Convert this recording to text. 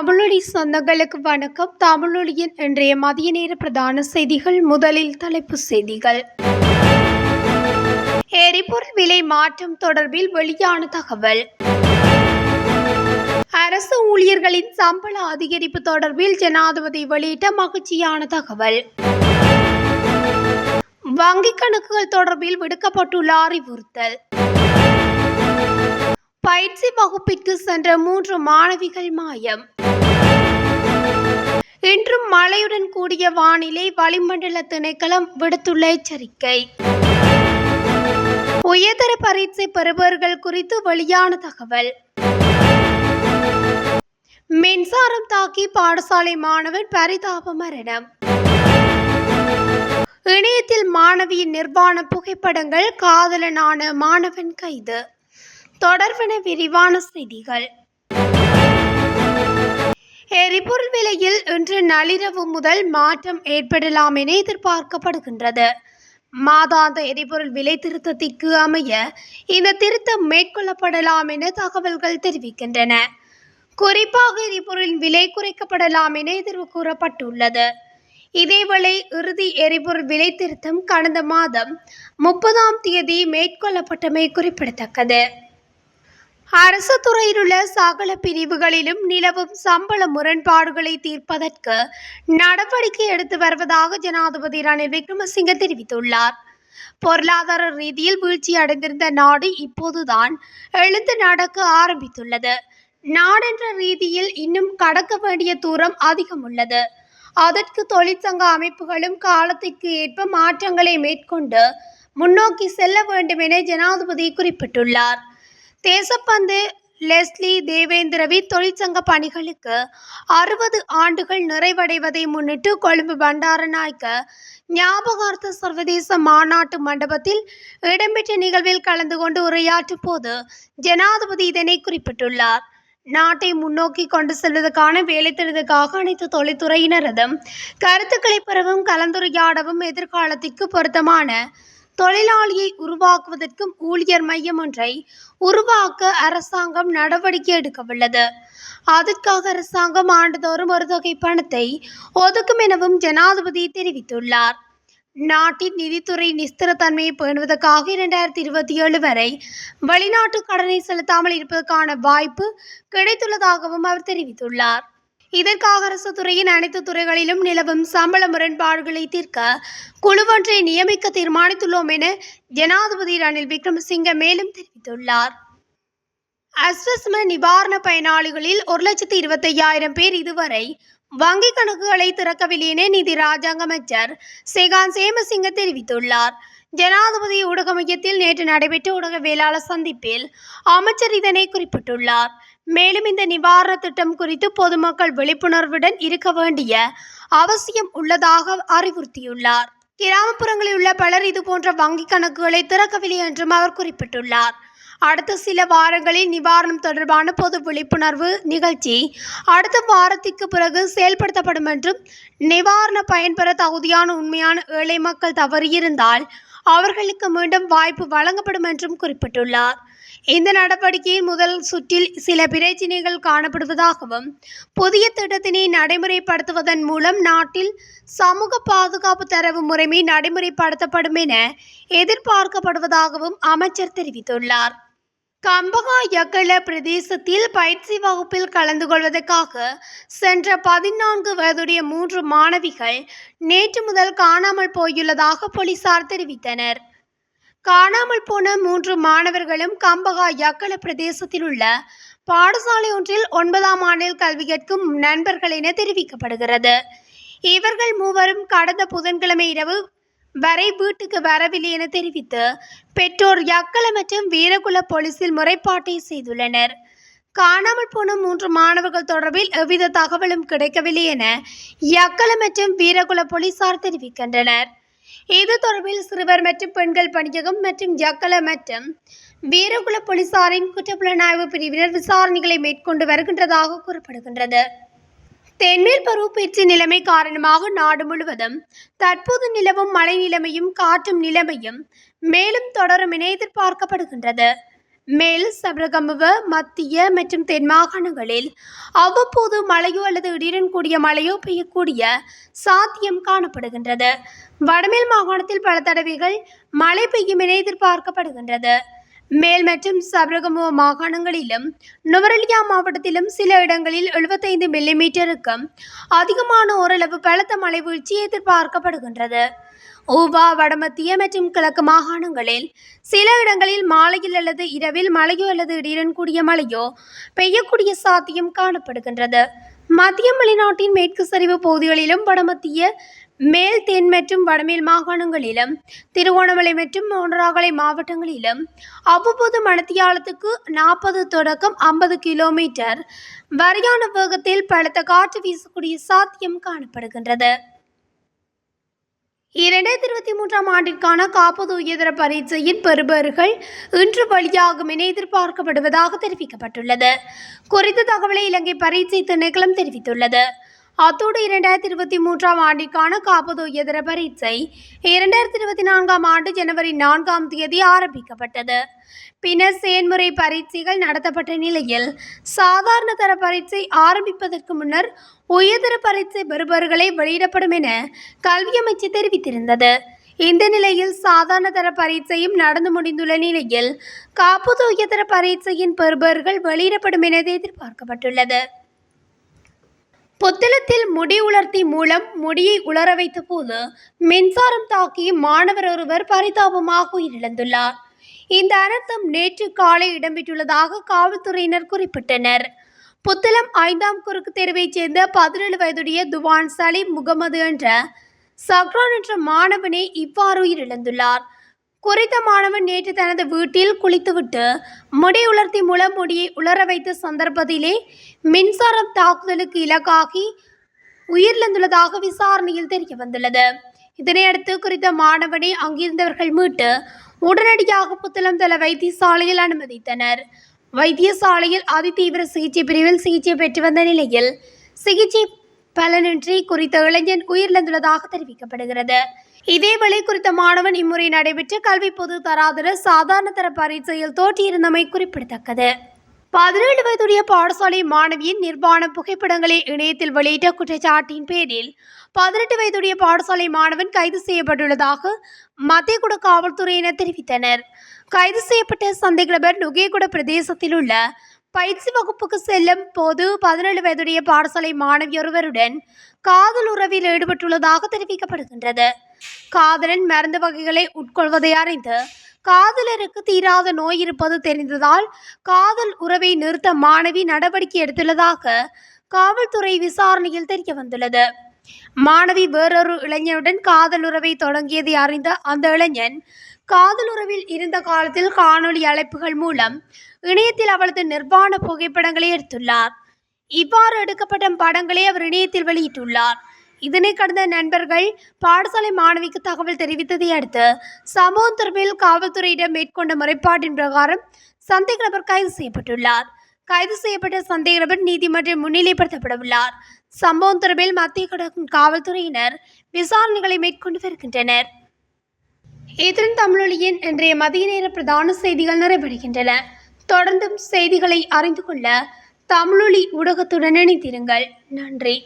தமிழொலி சொந்தங்களுக்கு வணக்கம். தமிழொலியின் இன்றைய மதிய நேர பிரதான செய்திகள் முதலில் தலைப்பு செய்திகள். எரிபொருள் விலை மாற்றம் தொடர்பில் வெளியான தகவல். அரசு ஊழியர்களின் சம்பள அதிகரிப்பு தொடர்பில் ஜனாதிபதி வெளியிட்ட மகிழ்ச்சியான தகவல். வங்கிக் கணக்குகள் தொடர்பில் விடுக்கப்பட்டுள்ள அறிவுறுத்தல். பயிற்சி வகுப்பிற்கு சென்ற மூன்று மாணவிகள் மாயம். இன்றும் மழையுடன் கூடிய வானிலை வளிமண்டல திணைக்களம் விடுத்துள்ள எச்சரிக்கை. உயர்தர பரீட்சை பெறுபவர்கள் குறித்து வெளியான தகவல். மின்சாரம் தாக்கி பாடசாலை மாணவன் பரிதாப மரணம். இணையத்தில் மாணவியின் நிர்வாண புகைப்படங்கள் காதலனான மாணவன் கைது. தொடர்பென விரிவான செய்திகள். எரிபொருள் விலையில் இன்று நள்ளிரவு முதல் மாற்றம் ஏற்படலாம் என எதிர்பார்க்கப்படுகின்றது. மாதாந்த எரிபொருள் விலை திருத்தத்திற்கு அமைய இந்த திருத்தம் மேற்கொள்ளப்படலாம் என தகவல்கள் தெரிவிக்கின்றன. குறிப்பாக எரிபொருளின் விலை குறைக்கப்படலாம் என எதிர்வு கூறப்பட்டுள்ளது. இதேவேளை இறுதி எரிபொருள் விலை திருத்தம் கடந்த மாதம் முப்பதாம் தேதி மேற்கொள்ளப்பட்டமை குறிப்பிடத்தக்கது. அரசு துறையிலுள்ள சகல பிரிவுகளிலும் நிலவும் சம்பள முரண்பாடுகளை தீர்ப்பதற்கு நடவடிக்கை எடுத்து வருவதாக ஜனாதிபதி ரணில் விக்ரமசிங்க தெரிவித்துள்ளார். பொருளாதார ரீதியில் வீழ்ச்சி அடைந்திருந்த நாடு இப்போதுதான் எழுந்து நடக்க ஆரம்பித்துள்ளது. நாடென்ற ரீதியில் இன்னும் கடக்க வேண்டிய தூரம் அதிகம் உள்ளது அதற்கு தொழிற்சங்க அமைப்புகளும் காலத்திற்கு ஏற்ப மாற்றங்களை மேற்கொண்டு முன்னோக்கி செல்ல வேண்டும் என ஜனாதிபதி குறிப்பிட்டுள்ளார். தேசப்பந்து லெஸ்லி தேவேந்திரவி தொழிற்சங்க பணிகளுக்கு அறுபது ஆண்டுகள் நிறைவடைவதை முன்னிட்டு கொழும்பு பண்டாரநாயக்க ஞாபகார்த்த சர்வதேச மாநாட்டு மண்டபத்தில் இடம்பெற்ற நிகழ்வில் கலந்து கொண்டு உரையாற்றும் போது ஜனாதிபதி இதனை குறிப்பிட்டுள்ளார். நாட்டை முன்னோக்கி கொண்டு செல்வதற்கான வேலை தேடுவதற்காக அனைத்து தொழில்துறையினரதும் கருத்துக்களை பெறவும் கலந்துரையாடவும் எதிர்காலத்திற்கு பொருத்தமான தொழிலாளியை உருவாக்குவதற்கும் ஊழியர் மையம் ஒன்றை உருவாக்க அரசாங்கம் நடவடிக்கை எடுக்கவுள்ளது. அதற்காக அரசாங்கம் ஆண்டுதோறும் ஒரு தொகை பணத்தை ஒதுக்கும் எனவும் ஜனாதிபதி தெரிவித்துள்ளார். நாட்டின் நிதித்துறை நிஸ்திரத்தன்மையை பேணுவதற்காக இரண்டாயிரத்தி இருபத்தி ஏழு வரை வெளிநாட்டு கடனை செலுத்தாமல் இருப்பதற்கான வாய்ப்பு கிடைத்துள்ளதாகவும் அவர் தெரிவித்துள்ளார். இதற்காக அரசு துறையின் அனைத்து துறைகளிலும் நிலவும் சம்பள முரண்பாடுகளை தீர்க்க குழுவொன்றை நியமிக்க தீர்மானித்துள்ளோம் என ஜனாதிபதி ரணில் விக்ரமசிங்க மேலும் தெரிவித்துள்ளார். அஸ்வஸ்ம நிவாரண பயனாளிகளில் ஒரு லட்சத்தி இருபத்தையாயிரம் பேர் இதுவரை வங்கிக் கணக்குகளை திறக்கவில்லை என நிதி ராஜாங்க அமைச்சர் சேகான் சேமசிங்க தெரிவித்துள்ளார். ஜனாதிபதி ஊடக மையத்தில் நேற்று நடைபெற்ற ஊடகவியலாளர் சந்திப்பில் அமைச்சர் இதனை குறிப்பிட்டுள்ளார். மேலும் இந்த நிவாரண திட்டம் குறித்து பொதுமக்கள் விழிப்புணர்வுடன் இருக்க வேண்டிய அவசியம் உள்ளதாக அறிவுறுத்தியுள்ளார். கிராமப்புறங்களில் உள்ள பலர் இதுபோன்ற வங்கிக் கணக்குகளை திறக்கவில்லை என்றும் அவர் குறிப்பிட்டுள்ளார். அடுத்த சில வாரங்களில் நிவாரணம் தொடர்பான பொது விழிப்புணர்வு நிகழ்ச்சி அடுத்த வாரத்திற்கு பிறகு செயல்படுத்தப்படும் என்றும் நிவாரண பயன்பெற தகுதியான உண்மையான ஏழை மக்கள் தவறியிருந்தால் அவர்களுக்கு மீண்டும் வாய்ப்பு வழங்கப்படும் என்றும் குறிப்பிட்டுள்ளார். இந்த நடவடிக்கையின் முதல் சுற்றில் சில பிரச்சினைகள் காணப்படுவதாகவும் புதிய திட்டத்தினை நடைமுறைப்படுத்துவதன் மூலம் நாட்டில் சமூக பாதுகாப்பு தரவு முறைமை நடைமுறைப்படுத்தப்படும் என எதிர்பார்க்கப்படுவதாகவும் அமைச்சர் தெரிவித்துள்ளார். கம்பகா யக்கல பிரதேசத்தில் பயிற்சி வகுப்பில் கலந்து கொள்வதற்காக சென்ற பதினான்கு வயதுடைய மூன்று மாணவிகள் நேற்று முதல் காணாமல் போயுள்ளதாக போலீசார் தெரிவித்தனர். காணாமல் போன மூன்று மாணவர்களும் கம்பகா யக்கல பிரதேசத்தில் உள்ள பாடசாலை ஒன்றில் ஒன்பதாம் ஆண்டில் கல்வி கேட்கும் நண்பர்கள் என தெரிவிக்கப்படுகிறது. இவர்கள் மூவரும் கடந்த புதன்கிழமை இரவு வரை வீட்டுக்கு வரவில்லை என தெரிவித்து பெற்றோர் யக்கல மற்றும் வீரகுல போலீசில் முறைப்பாட்டை செய்துள்ளனர். காணாமல் போன மூன்று மாணவர்கள் தொடர்பில் எவ்வித தகவலும் கிடைக்கவில்லை என யக்கல மற்றும் வீரகுல போலீசார் தெரிவிக்கின்றனர். இது தொடர்பில் சிறுவர் மற்றும் பெண்கள் பணியகம் மற்றும் ஜக்கல மற்றும் வீரகுல போலீசாரின் குற்றப்புலனாய்வு பிரிவினர் விசாரணைகளை மேற்கொண்டு வருகின்றதாக கூறப்படுகின்றது. தென்மேல் பருவப்பயிற்சி நிலைமை காரணமாக நாடு முழுவதும் தற்போது நிலவும் மழை நிலைமையும் காற்றும் நிலைமையும் மேலும் தொடரும் என எதிர்பார்க்கப்படுகின்றது. மேல் சபரகமுவ மத்திய மற்றும் தென் மாகாணங்களில் அவ்வப்போது மழையோ அல்லது இடியுடன் கூடிய மழையோ பெய்யக்கூடிய சாத்தியம் காணப்படுகின்றது. வடமேல் மாகாணத்தில் பல தடவைகள் மழை பெய்யும் என எதிர்பார்க்கப்படுகின்றது. மேல் மற்றும் சபரகமுவ மாகாணங்களிலும் நுவரெலியா மாவட்டத்திலும் சில இடங்களில் 75 மில்லிமீட்டருக்கும் அதிகமான ஓரளவு பலத்த மழை வீழ்ச்சி எதிர்பார்க்கப்படுகின்றது. ஊபா வடமத்திய மற்றும் கிழக்கு மாகாணங்களில் சில இடங்களில் மாலையில் அல்லது இரவில் மழையோ அல்லது இடியுடன் கூடிய மழையோ பெய்யக்கூடிய சாத்தியம் காணப்படுகின்றது. மத்திய மலைநாட்டின் மேற்கு சரிவு பகுதிகளிலும் வடமத்திய மேல் தென் மற்றும் வடமேல் மாகாணங்களிலும் திருவோணமலை மற்றும் மூன்றாகலை மாவட்டங்களிலும் அவ்வப்போது மணத்தியாலத்துக்கு நாற்பது தொடக்கம் ஐம்பது கிலோமீட்டர் வரையான வேகத்தில் பலத்த காற்று வீசக்கூடிய சாத்தியம் காணப்படுகின்றது. இரண்டாயிரத்தி இருபத்தி மூன்றாம் ஆண்டிற்கான காப்பது உயர்தர பரீட்சையின் பெறுபேறுகள் இன்று வெளியாகும் என எதிர்பார்க்கப்படுவதாக தெரிவிக்கப்பட்டுள்ளது. குறித்த தகவலை இலங்கை பரீட்சை திணைக்களம் தெரிவித்துள்ளது. அத்தோடு இரண்டாயிரத்தி இருபத்தி மூன்றாம் ஆண்டிற்கான காப்பதோயதர பரீட்சை இரண்டாயிரத்தி இருபத்தி நான்காம் ஆண்டு ஜனவரி நான்காம் தேதி ஆரம்பிக்கப்பட்டது. பின்னர் செயன்முறை பரீட்சைகள் நடத்தப்பட்ட நிலையில் சாதாரண தர பரீட்சை ஆரம்பிப்பதற்கு முன்னர் உயர்தர பரீட்சை பெறுபவர்களை வெளியிடப்படும் என கல்வி அமைச்சு தெரிவித்திருந்தது. இந்த நிலையில் சாதாரண தர பரீட்சையும் நடந்து முடிந்துள்ள நிலையில் காப்புது உயர்தர பரீட்சையின் பெறுபவர்கள் வெளியிடப்படும் என எதிர்பார்க்கப்பட்டுள்ளது. புத்தளத்தில் முடி உலர்த்தி மூலம் முடியை உலர வைத்த போது மின்சாரம் தாக்கி மாணவர் ஒருவர் பரிதாபமாக உயிரிழந்துள்ளார். இந்த அனர்த்தம் நேற்று காலை இடம்பெற்றுள்ளதாக காவல்துறையினர் குறிப்பிட்டனர். புத்தளம் ஐந்தாம் குறுக்கு தெருவைச் சேர்ந்த பதினேழு வயதுடைய துவான் சலீம் முகமது என்ற சக்ரான் என்ற மாணவனே இவ்வாறு உயிரிழந்துள்ளார். குறித்த மாணவன் நேற்று தனது வீட்டில் குளித்துவிட்டு முடி உலர்த்தி மூலம் முடியை உலர வைத்த சந்தர்ப்பத்திலே மின்சாரம் தாக்குதலுக்கு இலக்காகி உயிரிழந்துள்ளதாக விசாரணையில் தெரிய வந்துள்ளது. இதனையடுத்து குறித்த மாணவனை அங்கிருந்தவர்கள் மீட்டு உடனடியாக புத்தளம் தல வைத்தியசாலையில் அனுமதித்தனர். வைத்தியசாலையில் அதிதீவிர சிகிச்சை பிரிவில் சிகிச்சை பெற்று வந்த நிலையில் சிகிச்சை பலனின்றி குறித்த இளைஞன் உயிரிழந்துள்ளதாக தெரிவிக்கப்படுகிறது. இதேவேளை குறித்த மாணவன் இம்முறை நடைபெற்ற கல்வி பொது தராதர சாதாரண தர பரீட்சையில் தோற்றியிருந்தமை குறிப்பிடத்தக்கது. பதினேழு வயதுடைய பாடசாலை மாணவியின் நிர்வாண புகைப்படங்களை இணையத்தில் வெளியிட்ட குற்றச்சாட்டின் பேரில் பதினெட்டு வயதுடைய பாடசாலை மாணவன் கைது செய்யப்பட்டுள்ளதாக மத்தியகுட காவல்துறையினர் தெரிவித்தனர். கைது செய்யப்பட்ட சந்தேகநபர் நுகேகுட பிரதேசத்தில் உள்ள பயிற்சி வகுப்புக்கு செல்லும் போது பதினேழு வயதுடைய பாடசாலை மாணவி ஒருவருடன் காதல் உறவில் ஈடுபட்டுள்ளதாக தெரிவிக்கப்படுகின்றது. காதலன் மருந்து வகைகளை உட்கொள்வதை அறிந்து காதலருக்கு தீராத நோய் இருப்பது தெரிந்ததால் காதல் உறவை நிறுத்த மாணவி நடவடிக்கை எடுத்துள்ளதாக காவல்துறை விசாரணையில் தெரிய வந்துள்ளது. மாணவி வேறொரு இளைஞனுடன் காதல் உறவை தொடங்கியதை அறிந்த அந்த இளைஞன் காதல் உறவில் இருந்த காலத்தில் காணொளி அழைப்புகள் மூலம் இணையத்தில் அவளது நிர்வாண புகைப்படங்களை எடுத்துள்ளார். இவ்வாறு எடுக்கப்பட்ட படங்களை அவர் இணையத்தில் வெளியிட்டுள்ளார். இதனை கடந்த நண்பர்கள் பாடசாலை மாணவிக்கு தகவல் தெரிவித்ததை அடுத்து சம்பவம் தொடர்பில் காவல்துறையிடம் மேற்கொண்ட முறைப்பாட்டின் பிரகாரம் சந்தேக நபர் கைது செய்யப்பட்டுள்ளார். கைது செய்யப்பட்ட சந்தேக நபர் நீதிமன்றம் முன்னிலைப்படுத்தப்படவுள்ளார் சம்பவம் தொடர்பில் மத்திய கிழக்கு காவல்துறையினர் விசாரணைகளை மேற்கொண்டு வருகின்றனர். இதன் தமிழொலியின் இன்றைய மதிய நேர பிரதான செய்திகள் நிறைவடைகின்றன. தொடர்ந்தும் செய்திகளை அறிந்து கொள்ள தமிழொலி ஊடகத்துடன் இணைந்திருங்கள். நன்றி.